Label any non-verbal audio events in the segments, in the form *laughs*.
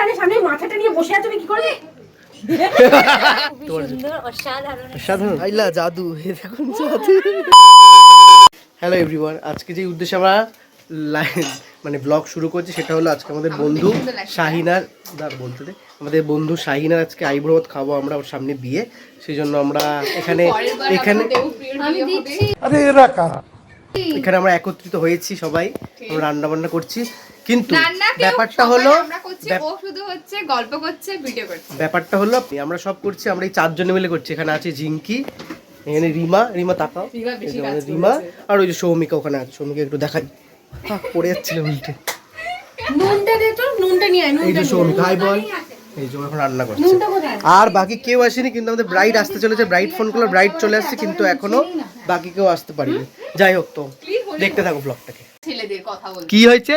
এখানে সামনে মাথাটা নিয়ে বসে আছো তুমি কি করবে? জাদু। হে দেখুন জাদু। হ্যালো এভরিওয়ান আজকে যে উদ্দেশ্যে আমরা লাইন মানে ব্লগ শুরু করছি সেটা হলো আজকে আমাদের বন্ধু শাহিনার দাঁড় বলতে দে আমাদের বন্ধু শাহিনার আজকে আইব্রোত খাব আমরা ওর সামনে বিয়ে। সেই জন্য আমরা এখানে এখানে এখানে আমরা একত্রিত হয়েছি সবাই। আমরা রান্না বান্না করছি। কিন্তু ব্যাপারটা হলো আমরা করছি ব্যাপ- ও শুধু হচ্ছে গল্প করছে ভিডিও করছে। ব্যাপারটা হলো আমরা সব করছি আমরা এই চারজনে মিলে করছি। এখানে আছে ঝিঙ্কি এখানে রিমা রিমা তাকাও। রিমা আর ওই যে সৌমিকা ওখানে আছে সৌমিকা একটু দেখাই। পড়ে যাচ্ছিল উল্টে। নুনটা দে তো নুনটা নিয়ে আয় এই যে সৌমিকা হাই বল এই যে এখন রান্না করছে। আর বাকি কেউ আসেনি কিন্তু আমাদের ব্রাইড আসতে চলেছে ব্রাইড ফোন করল ব্রাইড চলে আসছে কিন্তু এখনও বাকি কেউ আসতে পারিনি। যাই হোক তো দেখতে থাকো ব্লগটাকে কি হয়েছে?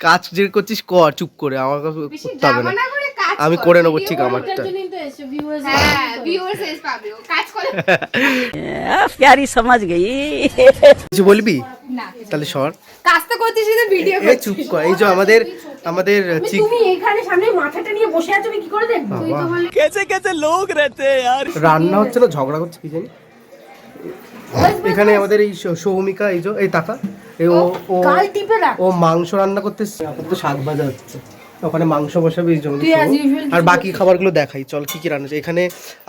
কাজ যে করছিস কর চুপ করে। আমার কাছে হবে না। আমি করে। নেব ঠিক আমারটা প্যারি সমাজ গেই। কিছু বলবি? তাহলে সর কাজ তো করছিস ভিডিও চুপ কর। এই যে আমাদের আমাদের তুমি এখানে সামনে মাথাটা নিয়ে বসে আছো কি করে কেসে কেসে লোক রেতে আর রান্না হচ্ছে না ঝগড়া করছে কি জানি। এখানে আমাদের এই সৌমিকা এই যে এই তাকা ও ও ও মাংস রান্না করতে আপাতত শাক ভাজা হচ্ছে। ওখানে মাংস বসাবে এই জন্য আর বাকি খাবারগুলো দেখাই চল কি কি রান্না হচ্ছে। এখানে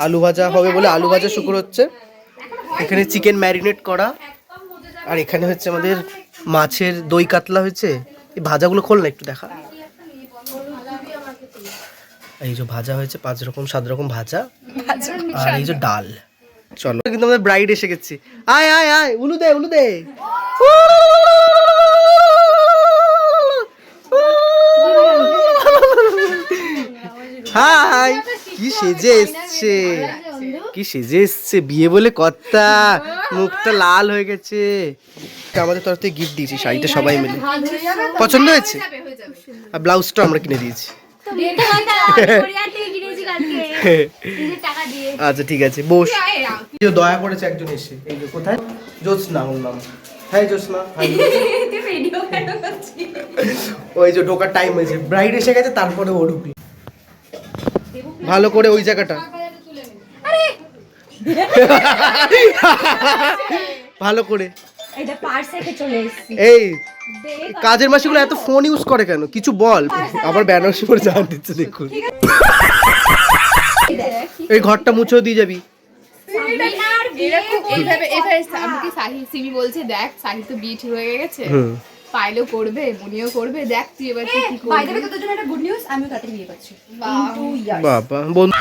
আলু ভাজা হবে বলে আলু ভাজা শুকুর হচ্ছে। এখানে চিকেন ম্যারিনেট করা। আর এখানে হচ্ছে আমাদের মাছের দই কাতলা হয়েছে। এই ভাজাগুলো খোল না একটু দেখা এই যে ভাজা হয়েছে পাঁচ রকম সাত রকম ভাজা আর এই যে ডাল চলো কিন্তু আমাদের ব্রাইড এসে গেছে আয় আয় আয় উলু দে উলু দে হাই কি সেজে এসছে কি সেজে এসছে? বিয়ে বলে কর্তা মুখটা লাল হয়ে গেছে। আমাদের তরফ থেকে গিফট দিয়েছি শাড়িটা সবাই মিলে। পছন্দ হয়েছে? হয়ে আর ব্লাউজটা আমরা কিনে দিয়েছি। *laughs* আচ্ছা ঠিক আছে বস। দয়া করেছে একজন এসে। এই যে কোথায়? জ্যোৎস্না ওর নাম হ্যাঁ কেন করছিস *laughs* ওই যে ঢোকার টাইম হয়েছে। ব্রাইড এসে গেছে তারপরে ও ঢুকলো। ভালো করে ওই জায়গাটা। *laughs* ভালো করে। এই কাজের মাসিগুলো এত ফোন ইউজ করে কেন? কিছু বল। আবার বেনারসি করে জান দিচ্ছে দেখুন। *laughs* এই ঘরটা মুছেও দিয়ে যাবি। এরকম এইভাবে এভাবে আমাকে সাহি সিমি বলছে দেখ সাহি তো বিয়ে ঠিক হয়ে গেছে। করবে মনিও করবে দেখ তুই এবার কি করবি। দেবে তোদের জন্য একটা গুড নিউজ আমিও তাড়াতাড়ি বিয়ে করছি। বাবা বন্ধু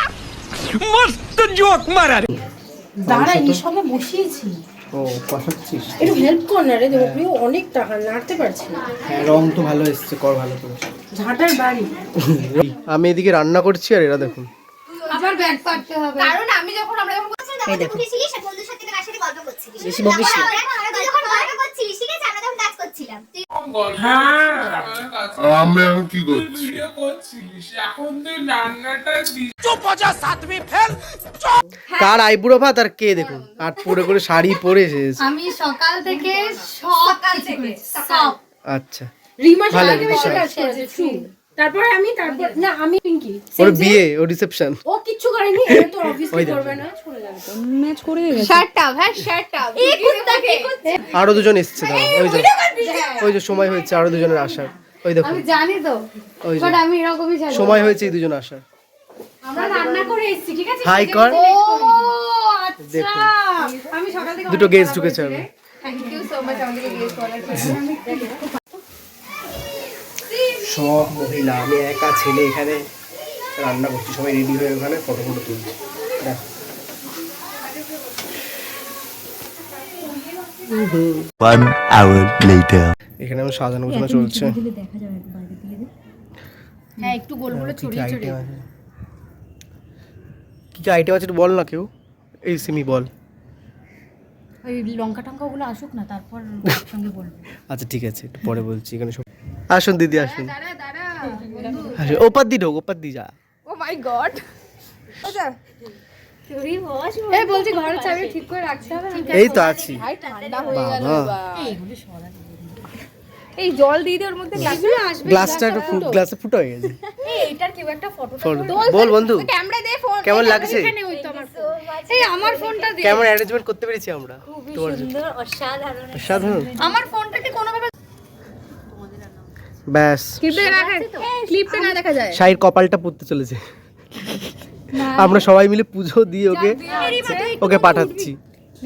মস্ত জোক মারারে দাঁড়া এই বসিয়েছি। ও একটু হেল্প কর না রে দেবপ্রিয় অনেক টাকা নাড়তে পারছি হ্যাঁ, রং তো ভালো এসছে কর ভালো তো ঝাঁটার বাড়ি। আমি এদিকে রান্না করছি আর এরা দেখুন। আবার ব্যাগ হবে। কারণ আমি যখন আমরা যখন বন্ধুর সাথে গল্প বেশি বকিস না। আমি এখন কি করছি? কার আইবুড়ো ভাত আর কে দেখুন? আর পরে করে শাড়ি পরে আমি সকাল থেকে সকাল থেকে আচ্ছা। রিমা তারপরে আমি তারপর না আমি পিঙ্কি। ওর বিয়ে ও রিসেপশন ও কিচ্ছু করেনি *laughs* এটা তো অফিসে করবে না। চলে যাবে তো। শার্ট আপ হ্যাঁ শার্ট আপ এই কুত্তা কে আরও দুজন এসছে ওই যে ওই যে সময় হয়েছে আরও দুজনের আসার। ওই দেখো জানি তো বাট আমি এরকমই চাই সময় হয়েছে এই দুজন আসার। আমরা রান্না করে এসেছি ঠিক আছে? হাই কর। ও দেখুন। আমি সকাল থেকে দুটো গেস্ট ঢুকেছে আমি থ্যাংক ইউ সো মাচ আমাদেরকে গেস্ট করার জন্য। *laughs* সব মহিলা আমি একা ছেলে এখানে রান্না করছি সবাই রেডি হয়ে ওখানে ফটো ফটো তুলছি। দেখো। One hour later. এখানে আমার সাজানো গোছানো চলছে। হ্যাঁ একটু গোল গোল কি কি আইটেম আছে। কি কি আইটেম আছে একটু বল না কেউ? এই সিমি বল। ওই লঙ্কা টঙ্কা ওগুলো আসুক না তারপর *laughs* সঙ্গে বলব। আচ্ছা ঠিক আছে একটু পরে বলছি। এখানে সব আসুন দিদি আসুন। ওপার দি ঢোক ওপার দি যা। ও মাই গড আচ্ছা এই তো আছি। এই জল দিয়ে দিয়ে ওর মধ্যে গ্লাসগুলো আসবে গ্লাসটা একটু গ্লাসে ফুটো হয়ে গেছে। এটার কেউ একটা ফটো বল বন্ধু। ক্যামেরা দে ফোন কেমন লাগছে? ওই তো আমার এই আমার ফোনটা দে। কেমন অ্যারেঞ্জমেন্ট করতে পেরেছি আমরা। খুবই সুন্দর অসাধারণ সাধারণ আমার ফোনটাকে ব্যাস। ক্লিপটা না দেখা যায়। শাহির কপালটা পুড়তে চলেছে। আমরা সবাই মিলে পুজো দিয়ে ওকে ওকে পাঠাচ্ছি।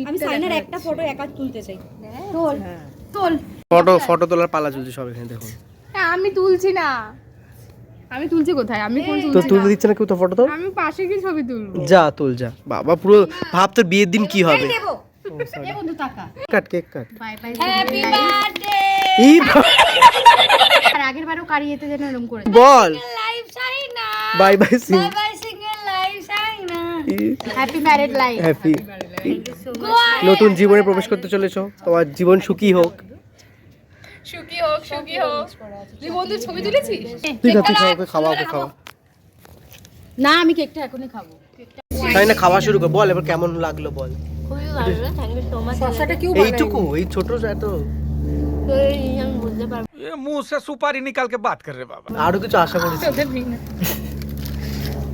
আমি সাইনার একটা ফটো একা তুলতে চাই। তোল। তোল। ফটো ফটো তোলার পালা চলছে সব এখানে দেখুন। হ্যাঁ, আমি তুলছি না। আমি তুলছি কোথায়? আমি কোন তো তুলছি তুলতে দিচ্ছে না কেউ তো ফটো তো আমি পাশে কি ছবি তুলবো। যা তুল যা। বাবা পুরো ভাব তোর বিয়ের দিন কি হবে? এ বন্ধু টাকা। Cut cake cut. Bye bye happy birthday এই বা- আর আগের বারও কারিয়েতে যেন এরকম করে বল। বাই বাই সিং বাই বাই সিঙ্গেল লাইফ সাইনা হ্যাপি ম্যারেড লাইফ হ্যাপি নতুন জীবনে প্রবেশ করতে চলেছো? তোমার জীবন সুখী হোক। সুখী হোক সুখী হোক। তুই বন্ধুর ছবি তুলেছিস? ঠিক আছে খাও খাওয়া না আমি কেকটা এখনই খাব। তাই না খাওয়া শুরু কর। বল এবার কেমন লাগল বল। খুবই ভালো থ্যাংক ইউ সো মাচ এইটুকু এই ছোট এত এ মুখ সে সুপারি নিকালকে বাত কর বাবা আরও কিছু আশা করেছি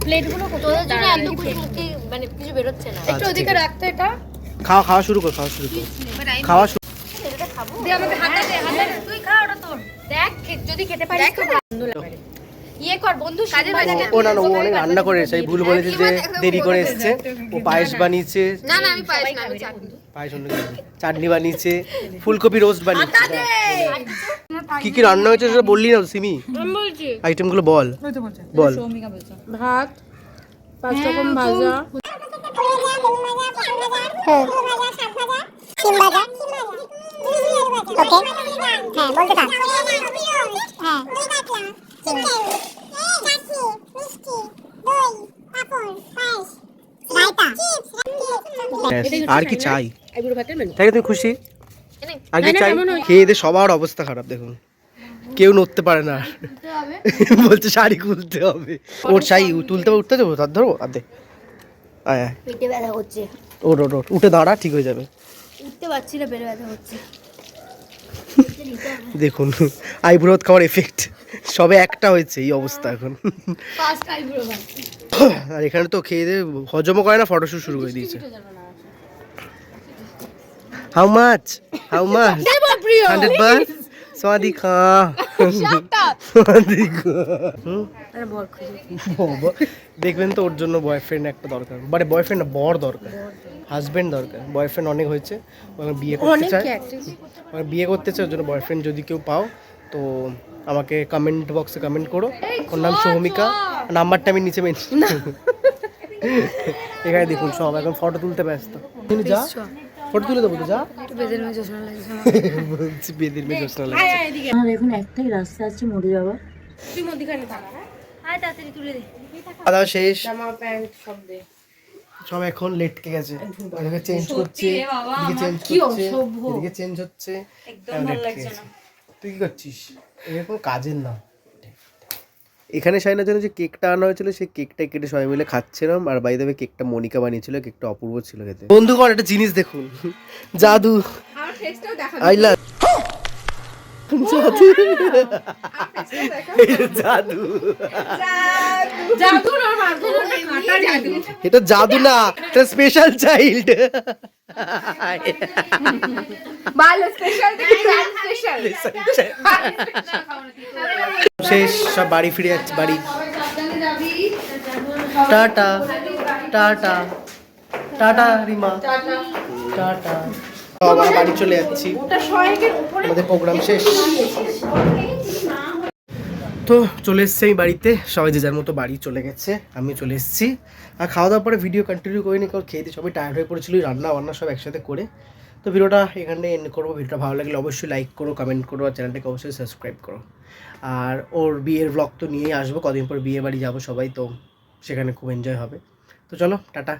প্লেটগুলো তোদের জন্য এত খুশি মানে কিছু বেরোচ্ছে না। একটু ওদিকে রাখতে এটা। খাওয়া খাওয়া শুরু কর খাওয়া শুরু কর। খাওয়া শুরু দে আমাকে হাতে দে হাতে তুই খা ওটা তোর। দেখ যদি খেতে পারিস ইয়ে কর বন্ধু ও না না ও অনেক রান্না করে সেই ভুল বলেছে যে দেরি করে এসছে। ও পায়েস বানিয়েছে। না না আমি পায়েস না আমি চাটনি। পায়েস অন্য চাটনি বানিয়েছে ফুলকপি রোস্ট বানিয়েছে। কি কি রান্না হয়েছে সেটা বললি না তো, সিমি আইটেমগুলো বল। বল। ভাত পাঁচ রকম ভাজা। ওকে হ্যাঁ বলতে থাক হ্যাঁ চিকেন কাঠি মিষ্টি দই পাপড় পায়েস রায়তা ব্যাস, আর কি চাই? তাই তুমি খুশি? আর কি চাই? খেয়ে দিয়ে সবার অবস্থা খারাপ দেখুন। কেউ নড়তে পারে না। *laughs* বলছে শাড়ি খুলতে হবে। ওর চাই তুলতে হবে উঠতে দেবো তার ধরবো আর দে। আয় ওর ওর ওর উঠে দাঁড়া ঠিক হয়ে যাবে। উঠতে পারছি না পেটে ব্যথা হচ্ছে *laughs* দেখুন আইব্রোথ খাওয়ার এফেক্ট সবে একটা হয়েছে এই অবস্থা এখন। ফার্স্ট আইব্রো ভাই আর এখানে তো খেয়ে দিয়ে হজমও করে না ফটোশুট শুরু করে দিয়েছে। How much how much hundred baht সওয়াদি খা? বাবা, দেখবেন তো ওর জন্য বয়ফ্রেন্ড একটা দরকার। মানে বয়ফ্রেন্ড না বর দরকার। হাজবেন্ড দরকার। বয়ফ্রেন্ড অনেক হয়েছে। বিয়ে করতে চায়। বিয়ে করতে চায় ওর জন্য বয়ফ্রেন্ড যদি কেউ পাও তো আমাকে কমেন্ট বক্সে কমেন্ট করো। ওর নাম সৌমিকা। নাম্বারটা আমি নিচে মেনশন এখানে দেখুন সব এখন ফটো তুলতে ব্যস্ত। তুমি যা ফটো তুলে দেবো তো যা। বলছি বেদির মেয়ে জোসনা লাগছে। আমার এখন একটাই রাস্তা আছে মরে যাওয়ার তুই মধ্যখানে থাক আয় তাড়াতাড়ি তুলে দে। দাওয়া শেষ। জামা প্যান্ট সব দে। সব এখন লেটকে গেছে। এদিকে চেঞ্জ করছে। এদিকে চেঞ্জ করছে এদিকে চেঞ্জ হচ্ছে। একদম ভালো লাগছে না। তুই কি করছিস? এরকম কাজের না এখানে সাইনার জন্য যে কেকটা আনা হয়েছিল সেই কেকটা কেটে সবাই মিলে খাচ্ছিলাম। আর বাই দেবে কেকটা মনিকা বানিয়েছিল কেকটা অপূর্ব ছিল খেতে। বন্ধুগণ একটা জিনিস দেখুন। জাদু। আমার ফেসটাও দেখা আই লাভ জাদু। *laughs* এটা জাদু জাদু। না জাদু এটা জাদু না এটা স্পেশাল চাইল্ড শেষ সব বাড়ি ফিরে যাচ্ছে বাড়ি। Tata. Tata. Tata Rima. Tata. আবার বাড়ি চলে যাচ্ছি। আমাদের প্রোগ্রাম শেষ। তো চলে এসছে আমি বাড়িতে। সবাই যে যার মতো বাড়ি চলে গেছে আমি চলে এসেছি। আর খাওয়া দাওয়ার পরে ভিডিও কন্টিনিউ করিনি, কারণ খেয়ে সবাই টায়ার্ড হয়ে পড়েছিল রান্না বান্না সব একসাথে করে। তো ভিডিওটা এখানে এন্ড করব। ভিডিওটা ভালো লাগলে অবশ্যই লাইক করো কমেন্ট করো, আর চ্যানেলটাকে অবশ্যই সাবস্ক্রাইব করো। আর ওর বিয়ের ব্লগ তো নিয়েই আসব, কদিন পর বিয়ে বাড়ি যাব সবাই, তো সেখানে খুব এনজয় হবে। তো চলো, টাটা।